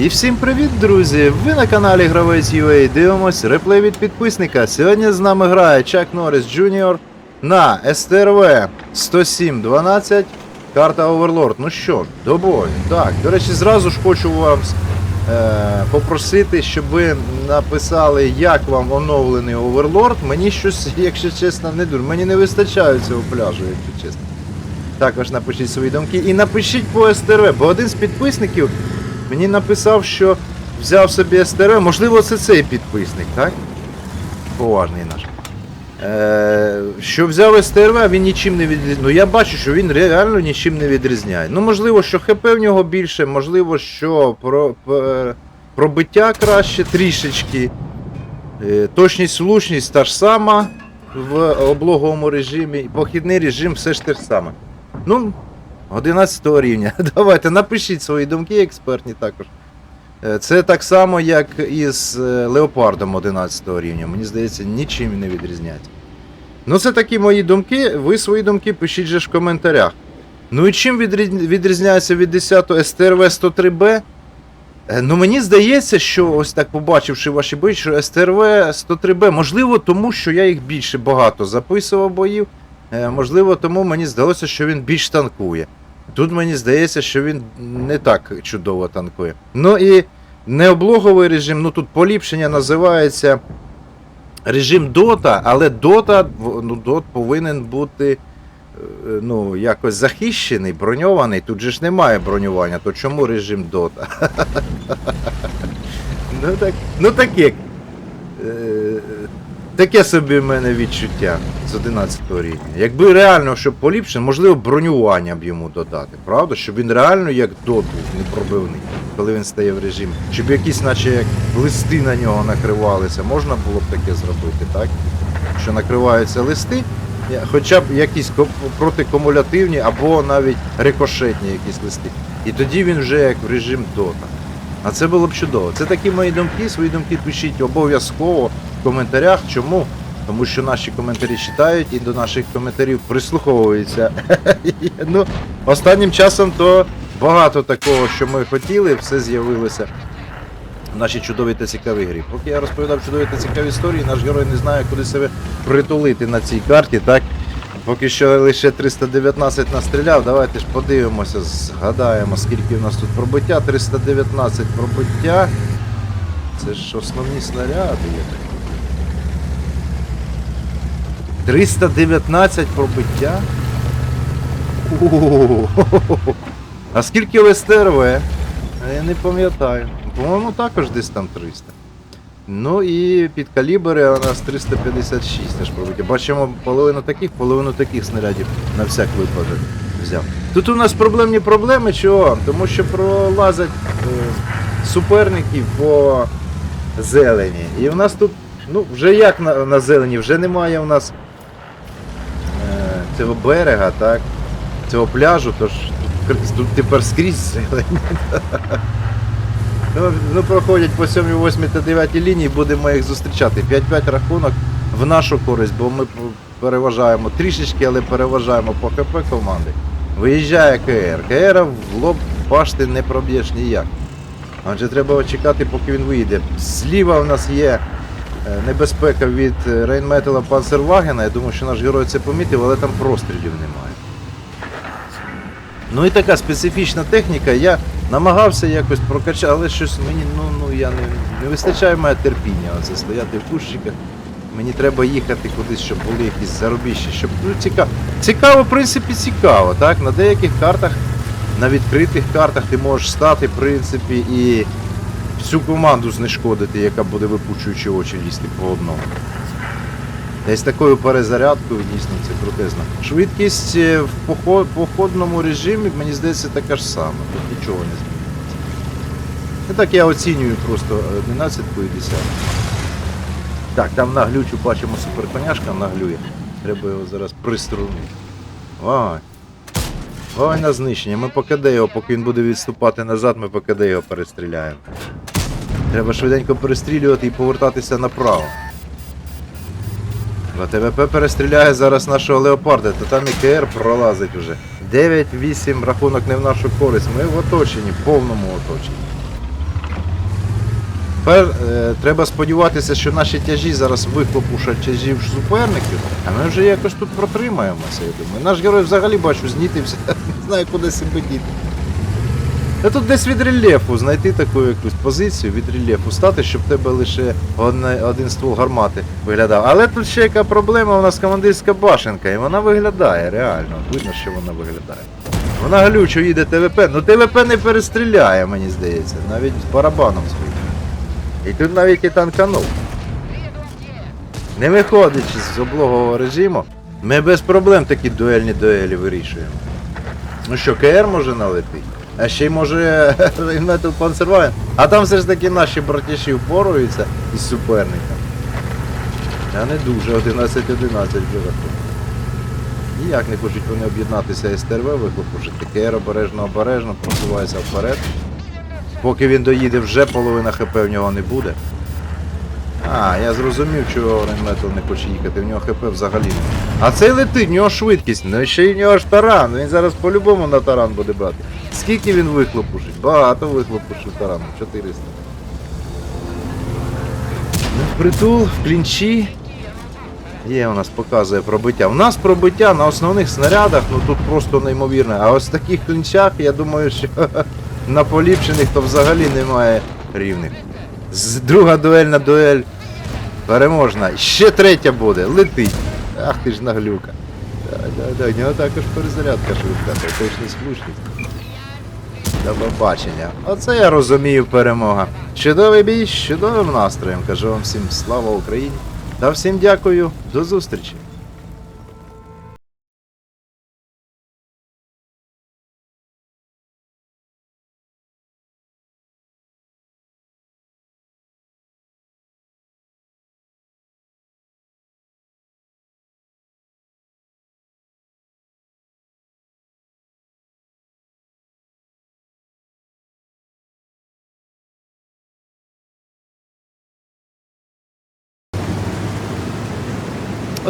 І всім привіт, друзі! Ви на каналі Гравець UA дивимось реплей від підписника. Сьогодні з нами грає Чак Норріс Джуніор на СТРВ 10712, карта Overlord. Ну що, до бою. Так, до речі, зразу ж хочу вам е, попросити, щоб ви написали, як вам оновлений Overlord. Мені щось, якщо чесно, не дуже. Мені не вистачає цього пляжу, якщо чесно. Також напишіть свої думки. І напишіть по СТРВ, бо один з підписників мені написав, що взяв собі СТРВ. Можливо, це цей підписник, так? Поважний наш. Е, що взяв СТРВ, він нічим не відрізняє. Ну я бачу, що він реально нічим не відрізняє. Ну, можливо, що ХП в нього більше, можливо, що про, пробиття краще трішечки. Е, точність, влучність та ж сама в облоговому режимі. Похідний режим все ж те ж саме. Ну, 11 рівня. Давайте напишіть свої думки, експертні також. Е, Це так само, як і з е, Леопардом 11 рівня. Мені здається, нічим не відрізняється. Ну, це такі мої думки. Ви свої думки пишіть же в коментарях. Ну і чим відрізняється від 10 СТРВ 103Б? Е, Ну, мені здається, що ось так побачивши ваші бої, що СТРВ 103Б, можливо, тому що я їх більше багато записував боїв. Можливо, тому мені здалося, що він більш танкує. Тут мені здається, що він не так чудово танкує. Ну і необлоговий режим, ну тут поліпшення називається режим Дота, але Дота, ну, Дот повинен бути е, ну, якось захищений, броньований. Тут же ж немає бронювання, то чому режим Дота? ну, так, ну таке. Е, Таке собі в мене відчуття з 11 рівня. Якби реально, щоб поліпшено, можливо, бронювання б йому додати, правда? Щоб він реально як дот був непробивний, коли він стає в режим. Щоб якісь, наче як листи на нього накривалися, можна було б таке зробити, так? Що накриваються листи, хоча б якісь протикумулятивні або навіть рикошетні якісь листи. І тоді він вже як в режим дота. А це було б чудово. Це такі мої думки. Свої думки пишіть обов'язково в коментарях. Чому? Тому що наші коментарі читають і до наших коментарів прислуховуються. ну, останнім часом то багато такого, що ми хотіли, все з'явилося в нашій чудовій та цікавій грі. Поки я розповідав чудові та цікаві історії, наш герой не знає, куди себе притулити на цій карті, так? Поки що лише 319 настріляв, давайте ж подивимося, згадаємо, скільки в нас тут пробиття. 319 пробиття. Це ж основні снаряди, я так. 319 пробиття. О-о-о. А скільки в СТРВ? Я не пам'ятаю. По-моєму, також десь там 300. Ну і під калібри у нас 356 теж пробиття. Бачимо половину таких, половину таких снарядів на всяк випадок взяв. Тут у нас проблемні проблеми, чого? Тому що пролазять е, суперники по зелені. І в нас тут, ну, вже як на, на зелені, вже немає у нас цього берега, так? Цього пляжу, тож тут, тепер скрізь зелень. Ну, ну, проходять по 7, 8 та 9 лінії, будемо їх зустрічати. 5-5 рахунок в нашу користь, бо ми переважаємо трішечки, але переважаємо по ХП команди. Виїжджає КР. КР в лоб башти не проб'єш ніяк. Адже треба чекати, поки він вийде. Зліва в нас є небезпека від е, Рейнметала Панцервагена. Я думаю, що наш герой це помітив, але там прострілів немає. Ну і така специфічна техніка. Я намагався якось прокачати, але щось мені, ну, ну я не, не вистачає мене терпіння оце стояти в кущиках. Мені треба їхати кудись, щоб були якісь заробіщі, щоб ну, цікаво. Цікаво, в принципі, цікаво. Так? На деяких картах, на відкритих картах ти можеш стати, в принципі, і всю команду знешкодити, яка буде випучуючи очі лізти по одному. Десь такою перезарядкою дійсно це крутезно. Швидкість е, в походному режимі, мені здається, така ж сама. Тут нічого не зміниться. І так я оцінюю просто 11 і 10. Так, там на глючу бачимо суперконяшка наглює. Треба його зараз приструнути. Ой. Ой, на знищення. Ми по КД його, поки він буде відступати назад, ми по КД його перестріляємо. Треба швиденько перестрілювати і повертатися направо. Бо ТВП перестріляє зараз нашого леопарда, то там і КР пролазить уже. 9-8 рахунок не в нашу користь. Ми в оточенні, в повному оточенні. Тепер е, треба сподіватися, що наші тяжі зараз вихлопушать тяжів суперників, а ми вже якось тут протримаємося, я думаю. Наш герой взагалі бачу, знітився, не знаю, куди себе діти. Тут десь від рельєфу знайти таку якусь позицію від рельєфу стати, щоб в тебе лише одне, один ствол гармати виглядав. Але тут ще яка проблема, у нас командирська башенка, і вона виглядає реально. Видно, що вона виглядає. Вона глючо їде ТВП, ну ТВП не перестріляє, мені здається, навіть з барабаном своїм. І тут навіть і танканув. Не виходячи з облогового режиму, ми без проблем такі дуельні дуелі вирішуємо. Ну що, КР може налетить? А ще й може рейнмету Panzerwagen. А там все ж таки наші братіші впоруються із суперником. Я не дуже 11-11 вже Ніяк не хочуть вони об'єднатися СТРВ, вихлопушити. ТКР обережно обережно просувається вперед. Поки він доїде, вже половина ХП в нього не буде. А, я зрозумів, чого Рейнметал не хоче їхати, в нього ХП взагалі. А цей летить, в нього швидкість, ну ще й в нього ж таран, він зараз по-любому на таран буде брати. Скільки він вихлопушить? Багато вихлопушив тарану, 400. Ну, Притул в клінчі. Є у нас показує пробиття. У нас пробиття на основних снарядах, ну тут просто неймовірне. А ось в таких клінчах, я думаю, що на поліпшених то взагалі немає рівних. Друга дуельна дуель переможна. Ще третя буде. Летить. Ах ти ж наглюка. Да, да, да, у нього також перезарядка швидка, це точно слушність. До побачення. Оце я розумію перемога. Чудовий бій з чудовим настроєм. Кажу вам всім слава Україні. Та всім дякую. До зустрічі.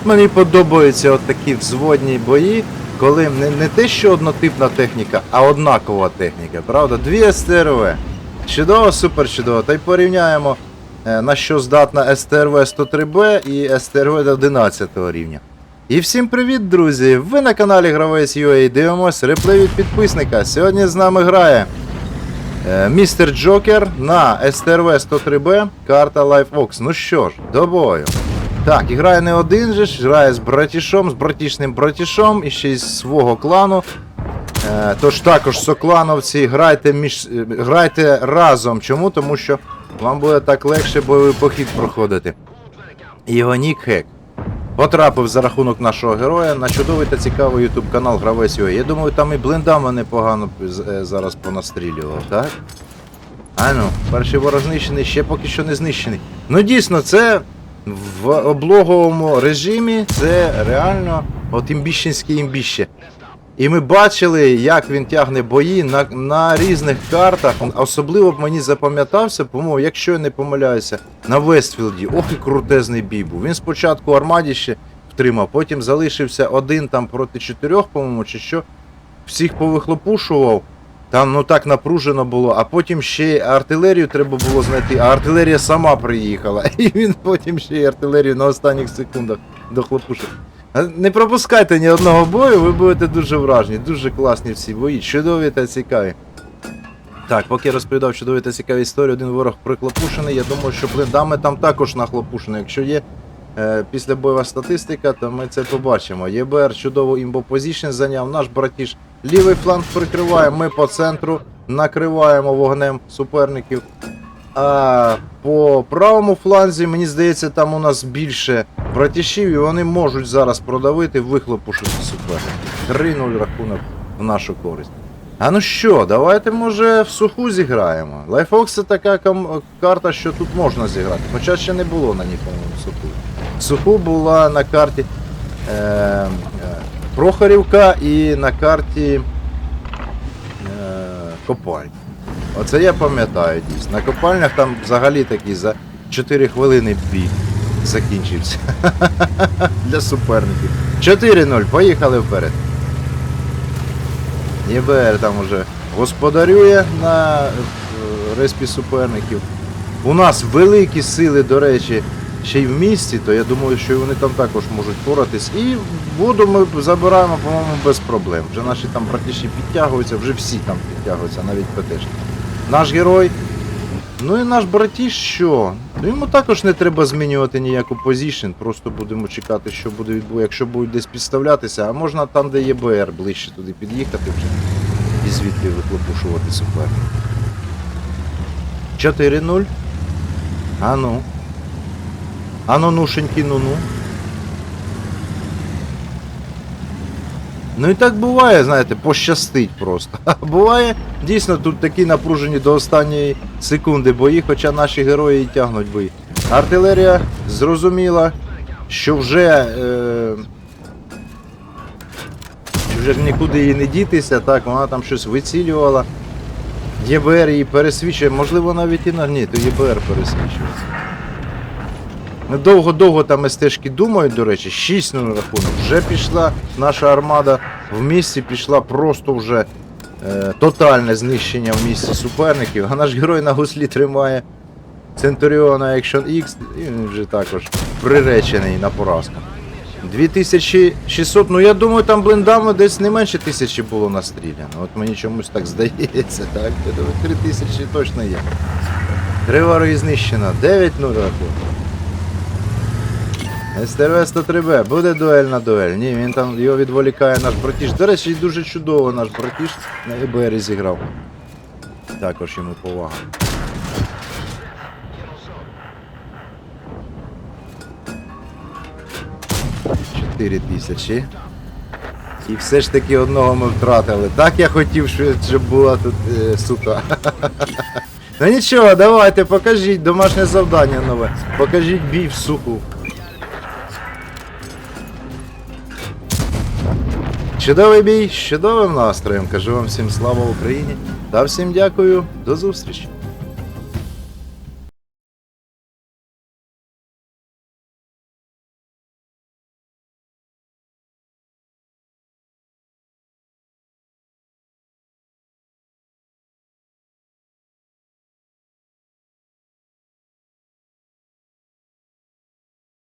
От мені подобаються от такі взводні бої, коли не, не те, що однотипна техніка, а однакова техніка, правда? Дві СТРВ. Чудово, супер чудово. Та й порівняємо, е, на що здатна СТРВ 103Б і СТРВ 11 рівня. І всім привіт, друзі! Ви на каналі Гравець UA дивимось реплей від підписника. Сьогодні з нами грає е, містер Джокер на СТРВ 103Б, карта LifeVox. Ну що ж, до бою. Так, і грає не один же ж, грає з братішом, з братішним братішом і ще й з свого клану. Е, тож також соклановці, грайте, між, е, грайте разом. Чому? Тому що вам буде так легше бойовий похід проходити. І Його нік хек. Потрапив за рахунок нашого героя на чудовий та цікавий YouTube канал Гравець UA. Я думаю, там і блиндами непогано е, зараз понастрілював, так? А перший ворог знищений, ще поки що не знищений. Ну дійсно, це в облоговому режимі це реально імбіщенське імбіще. І ми бачили, як він тягне бої на, на різних картах. Особливо б мені запам'ятався, по-моєму, якщо я не помиляюся, на Вестфілді. Ох і крутезний бій був. Він спочатку армаді ще втримав, потім залишився один там проти чотирьох, по-моєму, чи що. Всіх повихлопушував. Там ну так напружено було, а потім ще артилерію треба було знайти, а артилерія сама приїхала. І він потім ще й артилерію на останніх секундах дохлопушив. А Не пропускайте ні одного бою, ви будете дуже вражені, дуже класні всі бої, чудові та цікаві. Так, поки я розповідав чудові та цікаві історії, один ворог приклопушений. Я думаю, що блиндами там також нахлопушено. Якщо є е, післябойова статистика, то ми це побачимо. ЄБР чудово імбопозішн зайняв, наш братіш лівий фланг прикриває, ми по центру накриваємо вогнем суперників. А по правому фланзі, мені здається, там у нас більше братішів, і вони можуть зараз продавити, вихлопушити суперників. 3-0 рахунок в нашу користь. А ну що, давайте може в суху зіграємо. Лайфокс це така карта, що тут можна зіграти. Хоча ще не було на ній, по-моєму, суху. Суху була на карті е, е, Прохорівка і на карті е, Копаль. Оце я пам'ятаю дійсно. На копальнях там взагалі такий за 4 хвилини бій закінчився. Для суперників. 4-0, поїхали вперед. ЄБР там уже господарює на е, респі суперників. У нас великі сили, до речі, ще й в місті, то я думаю, що вони там також можуть поратись. І воду ми забираємо, по-моєму, без проблем. Вже наші там братіші підтягуються, вже всі там підтягуються, навіть ПТшки. Наш герой. Ну і наш братіш що? Ну йому також не треба змінювати ніяку позішн, просто будемо чекати, що буде відбуватися, якщо будуть десь підставлятися, а можна там, де є БР, ближче туди під'їхати вже і звідти вихлопушувати суперника. 4-0. А ну. А ну нушеньки, ну ну. І так буває, знаєте, пощастить просто. А буває, дійсно тут такі напружені до останньої секунди бої, хоча наші герої і тягнуть бої. Артилерія зрозуміла, що вже. Е... вже нікуди її не дітися, так, вона там щось вицілювала. ЄБР її пересвічує, можливо навіть і то ЄБР пересвічується. Ми довго-довго там стежки думають, до речі, 6 на рахунок. Вже пішла наша армада в місті, пішла просто вже е, тотальне знищення в місті суперників. А наш герой на гуслі тримає Центуріона Action X, і він вже також приречений на поразку. 2600, ну я думаю, там блиндами десь не менше тисячі було настріляно. От мені чомусь так здається, так? Я думаю, 3000 точно є. Три знищено, 9-0 рахунок. СТРВ 103Б, буде дуель на дуель. Ні, він там його відволікає наш братіш. До речі, дуже чудово наш братіш на ЕБР зіграв. Також йому повага. Чотири тисячі. І все ж таки одного ми втратили. Так я хотів, щоб була тут е, сука. Ну нічого, давайте, покажіть домашнє завдання нове. Покажіть бій в суху. Чудовий бій, з чудовим настроєм. Кажу вам всім слава Україні та всім дякую. До зустрічі.